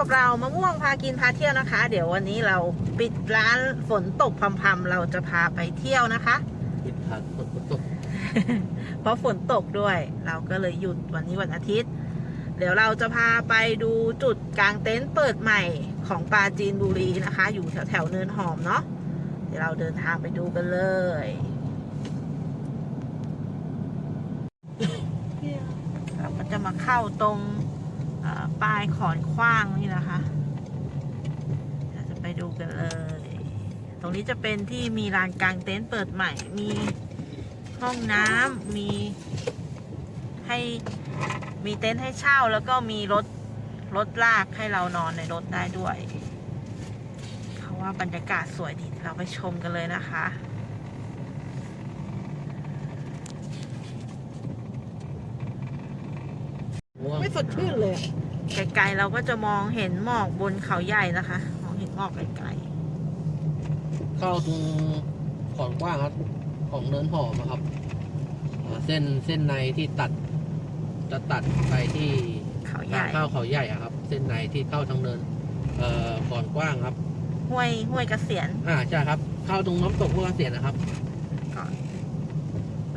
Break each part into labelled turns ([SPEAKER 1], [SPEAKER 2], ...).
[SPEAKER 1] กับเรามะม่วงพากินพาเที่ยวนะคะ เดี๋ยววันนี้เราปิดร้านฝนตกพรำๆเราจะพาไปเที่ยวนะคะ
[SPEAKER 2] ปิดผักตกตก
[SPEAKER 1] เพราะฝนตกด้วย เราก็เลยหยุดวันนี้วันอาทิตย์ เดี๋ยวเราจะพาไปดูจุดกลางเต็นท์เปิดใหม่ของปราจีนบุรีนะคะ อยู่แถวแถวๆเนินหอมเนาะเดี๋ยวเราเดินทางไปดูกันเลยเราก็จะมาเข้าตรงเอ่อ ปลายขอนขว้างนี่นะคะเราจะไปดูกันเลย ตรงนี้จะเป็นที่มีลานกลางเต็นท์เปิดใหม่ มีห้องน้ำมีให้มีเต็นท์ให้เช่าแล้วก็มีรถรถลากให้เรานอนในรถได้ด้วย เพราะว่าบรรยากาศสวยดี เราไปชมกันเลยนะคะ
[SPEAKER 2] ม่วง
[SPEAKER 1] ไม่ สดชื่นเลยไกลๆเราก็จะมองเห็นหมอกบนเขาใหญ่นะคะ มองเห็นหมอกไกล
[SPEAKER 2] เข้าตรงขอนกว้างครับ ของเนินหอมอะครับอ่าเส้นเส้นในที่ตัด จะตัดไปที่
[SPEAKER 1] ๆเขาให
[SPEAKER 2] ทา
[SPEAKER 1] ญ่
[SPEAKER 2] งเข้าเขาใหญ่อะครับ เส้นในที่เข้าทางเนิน เอ่อขอนกว้างครับ
[SPEAKER 1] ห้วยห้วยเกษียณ
[SPEAKER 2] อ่าใช่ครับ เข้าตรงน้ำตกพวกเกษียณนะครับ
[SPEAKER 1] ก่อน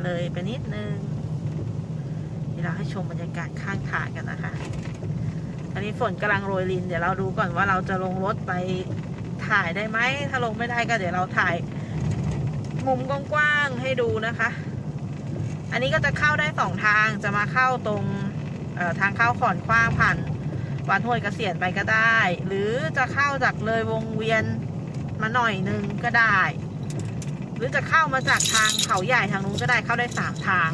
[SPEAKER 1] เลยไปนิดนึง เราให้ชมบรรยากาศข้างทางกันนะคะ อันนี้ฝนกำลังโรยลิน เดี๋ยวเราดูก่อนว่าเราจะลงรถไปถ่ายได้ไหม ถ้าลงไม่ได้ก็เดี๋ยวเราถ่าย มุมกว้างๆให้ดูนะคะ อันนี้ก็จะเข้าได้สองทาง จะมาเข้าตรงทางเข้าขอนขว้างผ่านวัดห้วยกเกษียณไปก็ได้ หรือจะเข้าจากเลยวงเวียนมาหน่อยนึงก็ได้ หรือจะเข้ามาจากทางเขาใหญ่ทางนู้นก็ได้เข้าได้สามทาง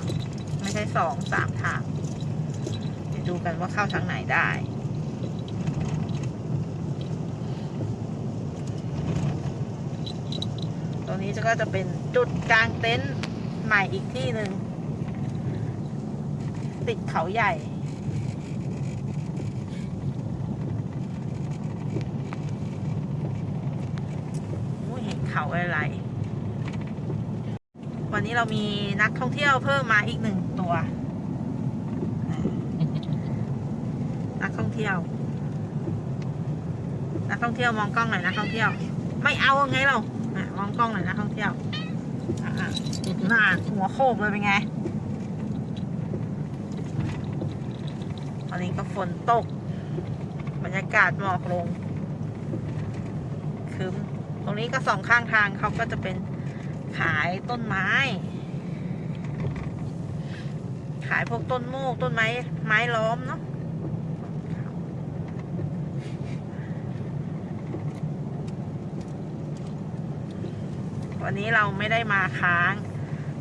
[SPEAKER 1] ไม่ใช่สองสามทางเดี๋ยวดูกันว่าเข้าทางไหนได้ตรงนี้ก็จะเป็นจุดกลางเต็นท์ใหม่อีกที่หนึ่งติดเขาใหญ่โอ้เห็นเขาอะไร วันนี้เรามีนักท่องเที่ยวเพิ่มมาอีกหนึ่งตัว นักท่องเที่ยว นักท่องเที่ยวมองกล้องหน่อยนักท่องเที่ยว ไม่เอาไงเราอะมองกล้องหน่อยนักท่องเที่ยวอะอะน่าหัวโคกเลยเป็นไงตอนนี้ก็ฝนตก บรรยากาศหมอกลงคืมตรงนี้ก็สองข้างทางเขาก็จะเป็น ขายต้นไม้ ขายพวกต้นโมกต้นไม้ ไม้ล้อมเนาะวันนี้เราไม่ได้มาค้าง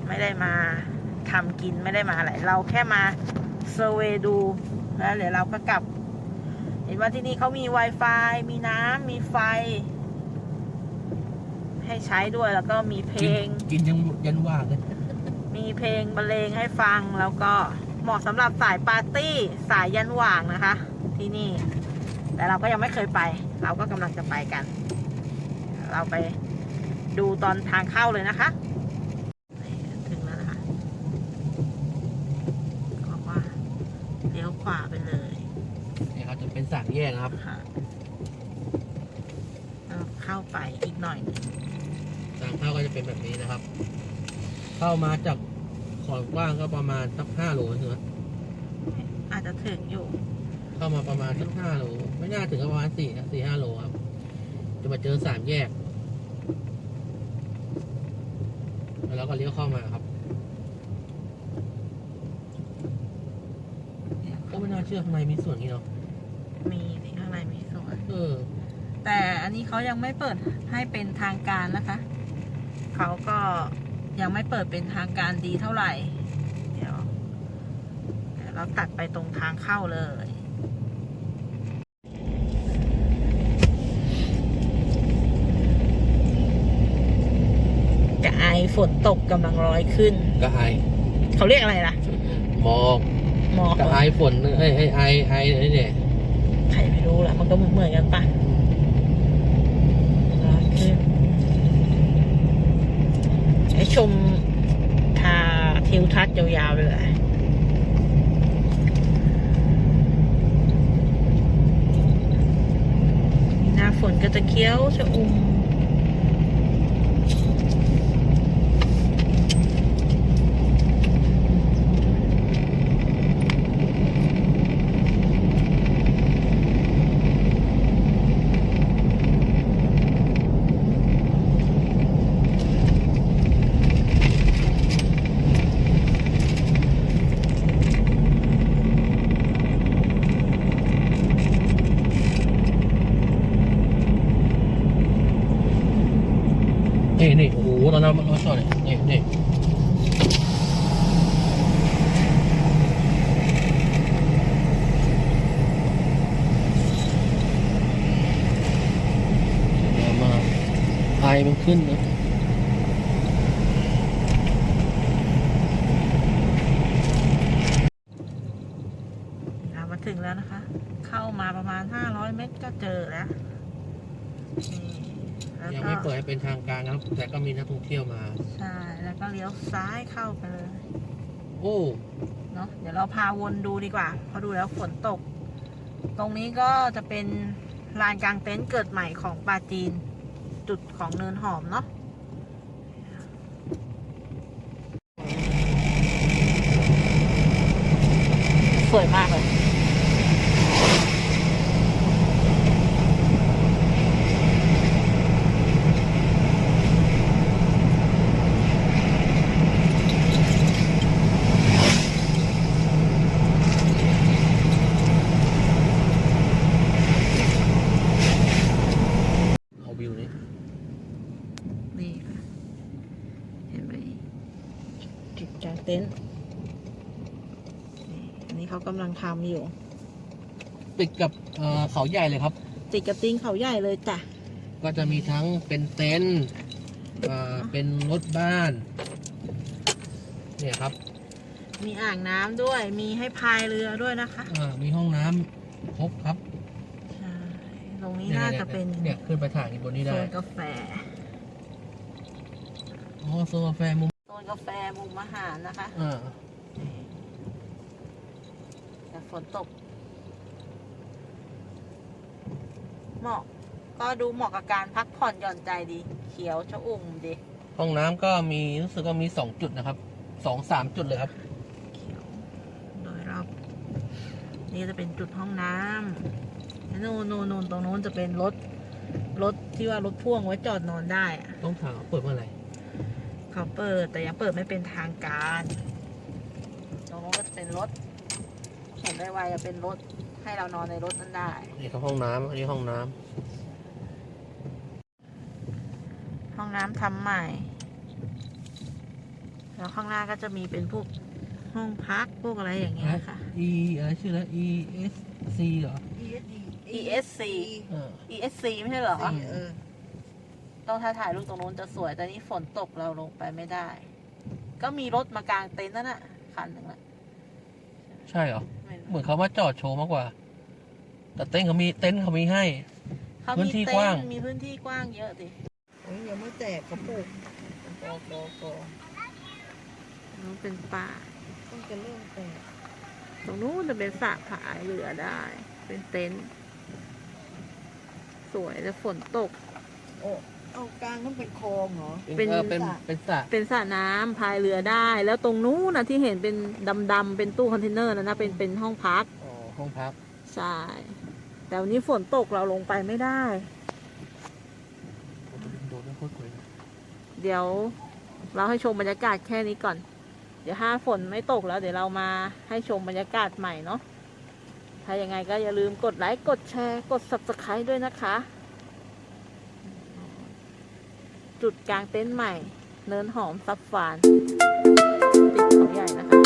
[SPEAKER 1] ไม่ได้มาทำกินไม่ได้มาอะไร เราแค่มาเซอร์เวดูแล้วเดี๋ยวเราก็กลับ เห็นว่าที่นี่เขามี Wi-Fi มีน้ำมีไฟ ให้ใช้ด้วยแล้วก็มีเพลง
[SPEAKER 2] กินยังยันว่างเลย
[SPEAKER 1] มีเพลงบรรเลงให้ฟังแล้วก็เหมาะสำหรับสายปาร์ตี้สายยันหว่างนะคะ ที่นี่ แต่เราก็ยังไม่เคยไป เราก็กำลังจะไปกัน เราไปดูตอนทางเข้าเลยนะคะนี่ถึงแล้วนะคะบอกว่าเลี้ยวขวาไปเลย
[SPEAKER 2] นี่ครับจะเป็นสามแยกนะครับ
[SPEAKER 1] ค่ะแล้วเข้าไปอีกหน่อยหนึ่ง
[SPEAKER 2] ทางเข้าก็จะเป็นแบบนี้นะครับ เข้ามาจากขอนกว้างก็ประมาณสักห้าโลใช่ไหม
[SPEAKER 1] อาจจะถึงอยู่
[SPEAKER 2] เข้ามาประมาณสักห้าโล ไม่น่าถึงก็ประมาณสี่สี่ห้าโลครับ จะมาเจอสามแยก แล้วก็เลี้ยวเข้ามาครับ ก็ไม่น่าเชื่อข้างในมีส่วนนี้เนาะ
[SPEAKER 1] มีที่ข้างในมีสวน
[SPEAKER 2] เออ
[SPEAKER 1] แต่อันนี้เขายังไม่เปิดให้เป็นทางการนะคะ เขาก็ยังไม่เปิดเป็นทางการดีเท่าไหร่ เดี๋ยวเดี๋ยวเราตัดไปตรงทางเข้าเลยจะไอฝนตกกำลังร้อยขึ้น
[SPEAKER 2] กระไอ
[SPEAKER 1] เขาเรียกอะไรล่ะ
[SPEAKER 2] หมอก
[SPEAKER 1] หมอก
[SPEAKER 2] กระไอฝนเอ้ยไอไอไอไอเนี่ย
[SPEAKER 1] ใครไม่รู้ล่ะ มันก็เหมือนๆกันปะร้อนขึ้น ให้ชมทาทิวทัศน์ยาวๆไปเลย หน้าฝนก็จะเคี้ยวชะอุ่ม
[SPEAKER 2] นี่นี่โอ้โหตอนนั้น เราจอดเนี่ยนี่นี่ยมาไอมันขึ้นนะ
[SPEAKER 1] เรามาถึงแล้วนะคะ เข้ามาประมาณ 500 เมตรก็เจอแล้วนี่ แล้ว
[SPEAKER 2] ยัง
[SPEAKER 1] ก็
[SPEAKER 2] ไม่เปิดให้เป็นทางการครับ แต่ก็มีนักท่องเที่ยวมา
[SPEAKER 1] ใช่แล้วก็เลี้ยวซ้ายเข้าไปเลย
[SPEAKER 2] โอ้
[SPEAKER 1] เนาะเดี๋ยวเราพาวนดูดีกว่าเพราะดูแล้วฝนตก ตรงนี้ก็จะเป็นลานกลางเต็นท์เกิดใหม่ของปาจีน จุดของเนินหอมเนาะสวยมากเลย
[SPEAKER 2] เอาวิวนี้
[SPEAKER 1] นี่ค่ะเห็นไหมจุด กลางเต็นท์นี่อันนี้เขากำลังทำอยู่
[SPEAKER 2] ติดกับเอ่อเขาใหญ่เลยครับ
[SPEAKER 1] ติดกับติงเขาใหญ่เลยจ้ะ
[SPEAKER 2] ก็จะมีทั้งเป็นเต็นท์อ่าเป็นรถบ้าน เนี่ยครับ
[SPEAKER 1] มีอ่างน้ำด้วย มีให้พายเรือด้วยนะคะ
[SPEAKER 2] อ่ามีห้องน้ำครบครับ
[SPEAKER 1] ใช่ตรงนี้
[SPEAKER 2] ย
[SPEAKER 1] น่า
[SPEAKER 2] ย
[SPEAKER 1] จะเป็น
[SPEAKER 2] เนี่ยขึ้นไปถ่ายบนนี้
[SPEAKER 1] โซ
[SPEAKER 2] ได้
[SPEAKER 1] นกาแฟ
[SPEAKER 2] อ๋อโซนกาแฟมุม
[SPEAKER 1] โซ นกาแฟมุมอาหารนะคะ
[SPEAKER 2] อ่า
[SPEAKER 1] แต่ฝนตก เหมาะ ก็ดูเหมาะกับการพักผ่อนหย่อนใจดี เขียวชะอุ่มดี
[SPEAKER 2] ห้องน้ำก็มีรู้สึกว่ามีสองจุดนะครับสองสามจุดเลยครับ
[SPEAKER 1] เขียวโดยรอบนี่จะเป็นจุดห้องน้ำนู่นนู่นนู่นตรงนู้นจะเป็นรถ รถที่ว่ารถพ่วงไว้จอดนอนได้อะ
[SPEAKER 2] ต้องถามว่าเปิดเมื่อไหร่
[SPEAKER 1] เขาเปิด แต่ยังเปิดไม่เป็นทางการตรงนู้นก็จะเป็นรถเห็นได้ไวจะเป็นรถให้เรานอนในรถนั้นได้
[SPEAKER 2] นี่ครับห้องน้ำอันนี้ห้องน้ำ
[SPEAKER 1] ห้องน้ำทำใหม่ แล้วข้างหน้าก็จะมีเป็นพวกห้องพักพวกอะไรอย่างเงี้ยค่ะ
[SPEAKER 2] E อะไรชื่อแล้ว E S C เหรอ
[SPEAKER 1] ESC
[SPEAKER 2] อ่า
[SPEAKER 1] ESC ไม่ใช่เหรอ
[SPEAKER 2] เออ
[SPEAKER 1] ต้องถ้าถ่ายรูปตรงนู้นจะสวยแต่นี่ฝนตกเราลงไปไม่ได้ ก็มีรถมากางเต็นท์นั่นน่ะคันหนึ่งละ
[SPEAKER 2] ใช่เหรอ
[SPEAKER 1] ไม่รู้
[SPEAKER 2] เหมือนเขามาจอดโชว์มากกว่า แต่เต็นท์เขามีเต็นท์เขามีให้
[SPEAKER 1] เขา
[SPEAKER 2] พื้
[SPEAKER 1] มี
[SPEAKER 2] นที่
[SPEAKER 1] เต็
[SPEAKER 2] กว้าง
[SPEAKER 1] นท์มีพื้นที่กว้างเยอะดิ
[SPEAKER 3] โอ้ยยังไม่แตกกระปุกกอกอกอ
[SPEAKER 1] นู้นเป็นป่า
[SPEAKER 3] ต้องจะเริ่มแตก
[SPEAKER 1] ตรงนู้นจะเป็นสระผายเรือได้ เป็นเต็นท์สวยแต่ฝนตก
[SPEAKER 3] โอ้ เอากลางต้องเป็นคลองเหรอ
[SPEAKER 1] เป็น
[SPEAKER 2] ออเป็น เป็นสระ
[SPEAKER 1] เป็นสระน้ำพายเรือได้ แล้วตรงนู้นนะที่เห็นเป็นดำๆเป็นตู้คอนเทนเนอร์นะนะเป็นเป็นห้องพัก
[SPEAKER 2] อ๋อห้องพัก
[SPEAKER 1] ใช่ แต่วันนี้ฝนตกเราลงไปไม่ได้
[SPEAKER 2] โดดไม่ค่อยกลัวนะ
[SPEAKER 1] เดี๋ยวเราให้ชมบรรยากาศแค่นี้ก่อน เดี๋ยวถ้าฝนไม่ตกแล้ว เดี๋ยวเรามาให้ชมบรรยากาศใหม่เนาะ ถ้ายังไงก็อย่าลืมกดไลค์ กดแชร์ กด subscribe ด้วยนะคะ จุดกลางเต็นท์ใหม่ เนินหอมซับฟานติดเขาใหญ่นะคะ